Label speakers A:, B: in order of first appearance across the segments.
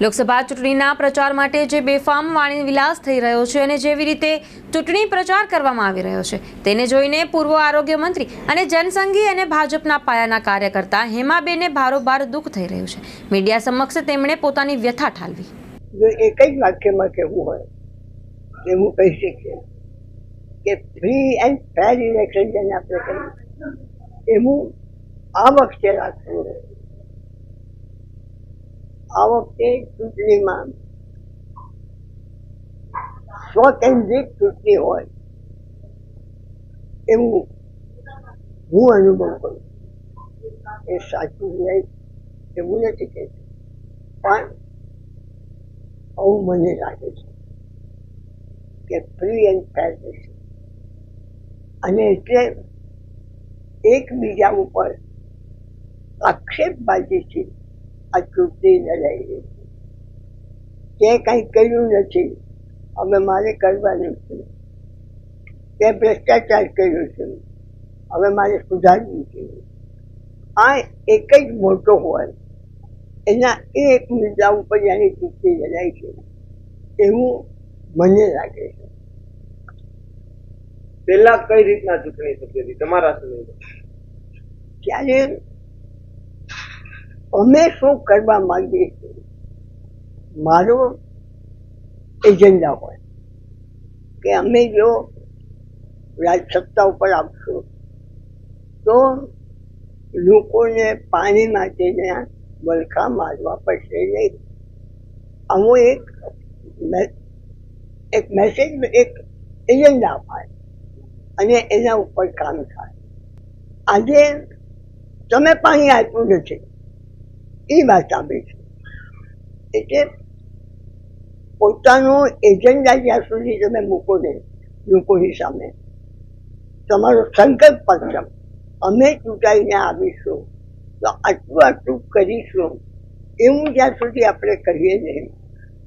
A: લોકસભા ચૂંટણીના પ્રચાર માટે જે બેફામ વાણી વિલાસ થઈ રહ્યો છે અને જેવી રીતે ચૂંટણી પ્રચાર કરવામાં આવી રહ્યો છે, તેને જોઈને પૂર્વ આરોગ્ય મંત્રી અને જનસંઘી અને ભાજપના પાયાના કાર્યકર્તા હેમાબેને ભારોભાર દુઃખ થઈ રહ્યું છે મીડિયા સમક્ષ તેમણે પોતાની વ્યથા ઠાલવી
B: એક જ વાક્યમાં કહેવું હોય હું કહી શકીએ કે ફ્રી એન્ડ ફેર ઇલેક્શન જેને આપણે કહીએ એવું આ વખતે રાખવું. આ વખતે ચૂંટણીમાં સ્વકેન્દ્રિત ચૂંટણી હોય એવું હું અનુભવ કરું. એ સાચું નહીં એવું નથી કહેતું પણ આવું મને લાગે છે કે ફ્રી એન્ડ ફેર અને એટલે એકબીજા ઉપર આક્ષેપબાજીથી આ ચૂંટણી લડાઈ તે કંઈ કર્યું નથી હવે મારે કરવાનું છે. તે ભ્રષ્ટાચાર કર્યો છે. હવે મારે સુધારવું છે. આ એક જ મોટો હોય. એના એક મુદ્દા ઉપર એની ચૂંટણી લડાય છે. એવું મને લાગે છે.
C: પહેલા કઈ રીતના ચૂંટણી થતી હતી? તમારા સમયમાં?
B: ત્યારે અમે શું કરવા માંગીએ? છીએ મારો એજન્ડા હોય કે અમે જો રાજ સત્તા ઉપર આવશું, તો લોકોને પાણી માટેને વલખા મારવા પડશે નહીં આવો એક એક મેસેજ એક એજન્ડા અપાય અને એના ઉપર કામ થાય. આજે તમે પાણી આપ્યું નથી. એ વાત આવે છે. એટલે પોતાનો એજન્ડા જ્યાં સુધી તમે મૂકો નહીં લોકોની સામે તમારો સંકલ્પ પત્ર અમે ચૂંટાઈને આવીશું, તો આટલું આટલું કરીશું, એવું જ્યાં સુધી આપણે કહીએ નહીં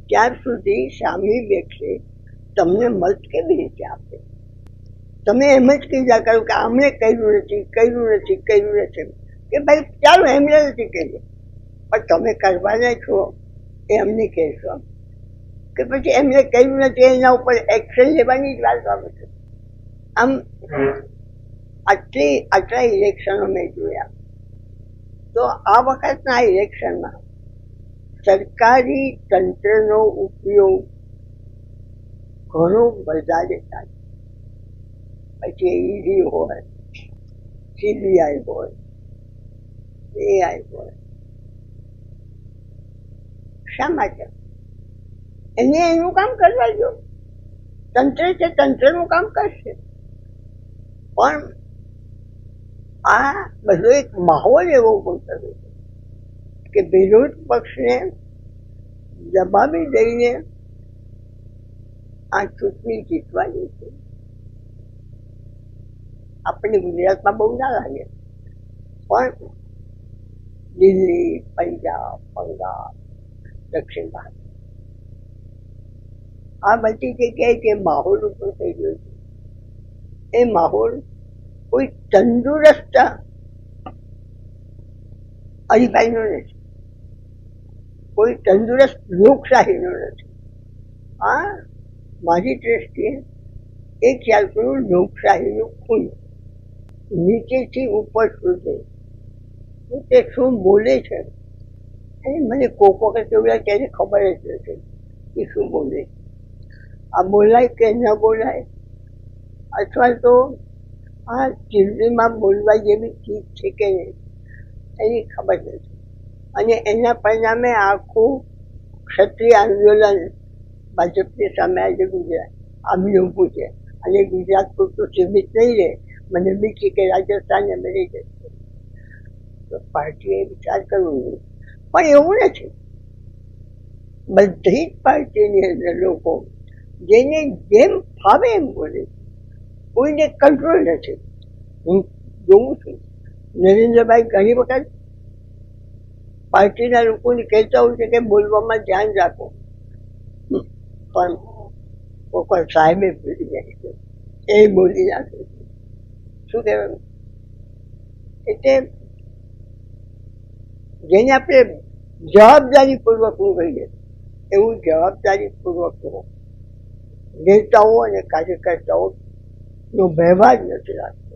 B: ત્યાર સુધી સામી વ્યક્તિ તમને મત કેવી રીતે આપે? તમે એમ જ કીધા કરો કે અમે કર્યું નથી કર્યું નથી કર્યું નથી. કે ભાઈ ચાલો એમને નથી કર્યું. પણ તમે કરવાના છો એ અમને કહેશો. કે પછી એમને કહ્યું નથી એના ઉપર એક્શન લેવાની જ વાત આવે છે. આમ આટલી, આટલા ઇલેક્શનો મેં જોયા. તો આ વખતના ઇલેક્શનમાં સરકારી તંત્રનો ઉપયોગ ઘણો વધારે થાય પછી ઈડી હોય સીબીઆઈ હોય એઆઈ હોય. શા માટે? એને એનું કામ કરવા દો તંત્ર છે, તંત્રનું કામ કરશે. પણ આ બધો એક માહોલ એવો થયો છે કે વિરોધ પક્ષને દબાવી દઈને આ ચૂંટણી જીતવાની છે. આપણને ગુજરાતમાં બહુ ના લાગે. પણ દિલ્હી, પંજાબ, બંગાળ દક્ષિણ ભારત. આ બધી જગ્યાએ જે માહોલ ઊભો થઈ ગયો છે, એ માહોલ કોઈ તંદુરસ્ત હરીફાઈનો નથી. કોઈ તંદુરસ્ત લોકશાહીનો નથી. આ મારી દ્રષ્ટિએ એ ખ્યાલ કરું, લોકશાહીનું ખૂન. નીચેથી ઉપર સુધી. તે શું બોલે છે? એ મને કોક વખત એવું લાગે ખબર જ નથી. કે શું બોલે? આ બોલાય કે ન બોલાય? અથવા તો આ ચૂંટણીમાં બોલવા જેવી ચીજ છે કે નહીં? એની ખબર નથી. અને એના પરિણામે આખું ક્ષત્રિય આંદોલન ભાજપની સામે આજે ગુજરાત આવી ઊભું છે. અને ગુજરાત પૂરતું સીમિત નહીં રહે. મને બી છે કે રાજસ્થાન તો પાર્ટીએ વિચાર કરવો જોઈએ. પણ એવું નથી. બધી જ પાર્ટીની અંદર લોકો જેને જેમ ફાવે એમ બોલે. કોઈને કંટ્રોલ નથી. હું જોઉં છું, નરેન્દ્રભાઈ ઘણી વખત પાર્ટીના લોકોને કહેતા હોય છે કે બોલવામાં ધ્યાન રાખો. પણ કોકર સાહેબે ભૂલી જાય છે. એ બોલી નાખે છે. શું કહેવાય એટલે જેને આપણે જવાબદારીપૂર્વક હું કહીએ એવું જવાબદારીપૂર્વકનો નેતાઓ અને કાર્યકર્તાઓ નો વ્યવહાર નથી રાખતો.